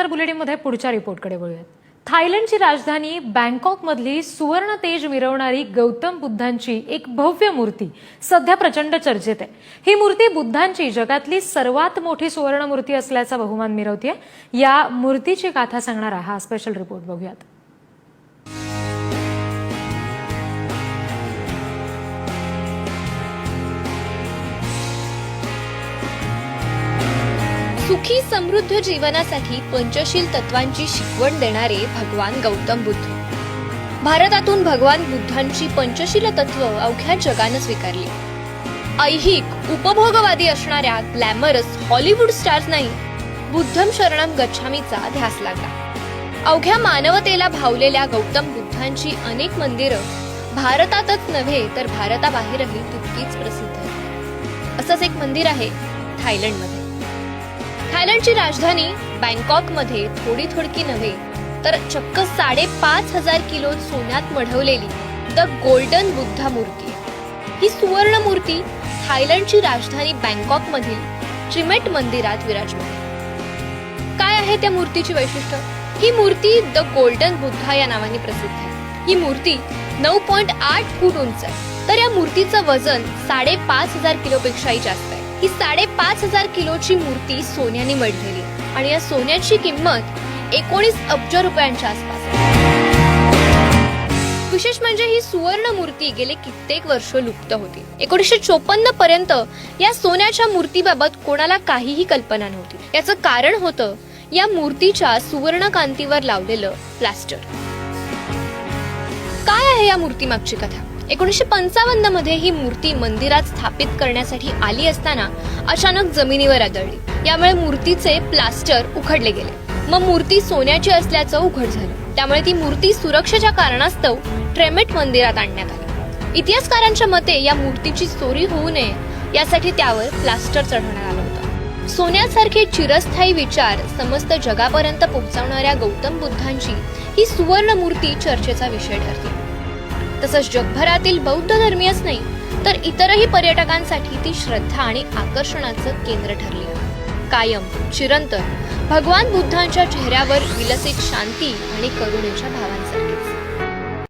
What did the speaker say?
तर बुलेटिनमध्ये पुढच्या रिपोर्टकडे बोलूयात थायलंडची राजधानी बँकॉकमधली सुवर्ण तेज मिरवणारी गौतम बुद्धांची एक भव्य मूर्ती सध्या प्रचंड चर्चेत आहे. ही मूर्ती बुद्धांची जगातली सर्वात मोठी सुवर्ण मूर्ती असल्याचा बहुमान मिरवतीये. या मूर्तीची गाथा सांगणारा हा स्पेशल रिपोर्ट बघूयात. सुखी समृद्ध जीवनासाठी पंचशील तत्वांची शिकवण देणारे भगवान गौतम बुद्ध. भारतातून भगवान बुद्धांची पंचशील तत्व अवघ्या जगानं स्वीकारली. ऐहिक उपभोगवादी असणाऱ्या ग्लॅमरस हॉलिवूड स्टार्स नाही बुद्धम शरणम गच्छामीचा ध्यास लागला. अवघ्या मानवतेला भावलेल्या गौतम बुद्धांची अनेक मंदिरं भारतातच नव्हे तर भारताबाहेरही तितकीच प्रसिद्ध असंच एक मंदिर आहे थायलंडमध्ये. थायलंडची राजधानी बँकॉकमध्ये थोडी थोडकी नव्हे तर चक्क साडेपाच हजार किलो सोन्यात मढवलेली द गोल्डन बुद्धा मूर्ती. ही सुवर्ण मूर्ती थायलंडची राजधानी बँकॉक मधील चिमेट मंदिरात विराजमान काय आहे त्या मूर्तीची वैशिष्ट्य? ही मूर्ती द गोल्डन बुद्धा या नावाने प्रसिद्ध आहे. ही मूर्ती नऊ पॉइंट आठ फूट उंच आहे. तर या मूर्तीचं वजन साडेपाच हजार किलो पेक्षाही जास्त आहे. ही साडेपाच हजार किलोची मूर्ती सोन्याने मढलेली आणि या सोन्याची किंमत एकोणीस अब्ज रुपयांच्या आसपास विशेष म्हणजे ही सुवर्ण मूर्ती गेले कित्येक वर्ष लुप्त होती. एकोणीसशे चोपन्न पर्यंत या सोन्याच्या मूर्तीबाबत कोणाला काहीही कल्पना नव्हती. याचं कारण होतं या मूर्तीच्या सुवर्ण कांतीवर लावलेलं प्लास्टर. काय आहे या मूर्तीमागची कथा? एकोणीसशे पंचावन्नमध्ये ही मूर्ती मंदिरात स्थापित करण्यासाठी आली असताना अचानक जमिनीवर आदळली. यामुळे मूर्तीचे प्लास्टर उखडले गेले. मग मूर्ती सोन्याची असल्याचं उघड झालं. त्यामुळे ती मूर्ती सुरक्षेच्या कारणास्तव ट्रेमेट मंदिरात आणण्यात आली. इतिहासकारांच्या मते या मूर्तीची चोरी होऊ नये यासाठी त्यावर प्लास्टर चढवण्यात आलं होतं. सोन्यासारखे चिरस्थायी विचार समस्त जगापर्यंत पोहोचवणाऱ्या गौतम बुद्धांची ही सुवर्ण मूर्ती चर्चेचा विषय ठरली. तसंच जगभरातील बौद्ध धर्मीयच नाही तर इतरही पर्यटकांसाठी ती श्रद्धा आणि आकर्षणाचं केंद्र ठरली आहे. कायम चिरंतन भगवान बुद्धांच्या चेहऱ्यावर विलसित शांती आणि करुणेच्या भावांसाठी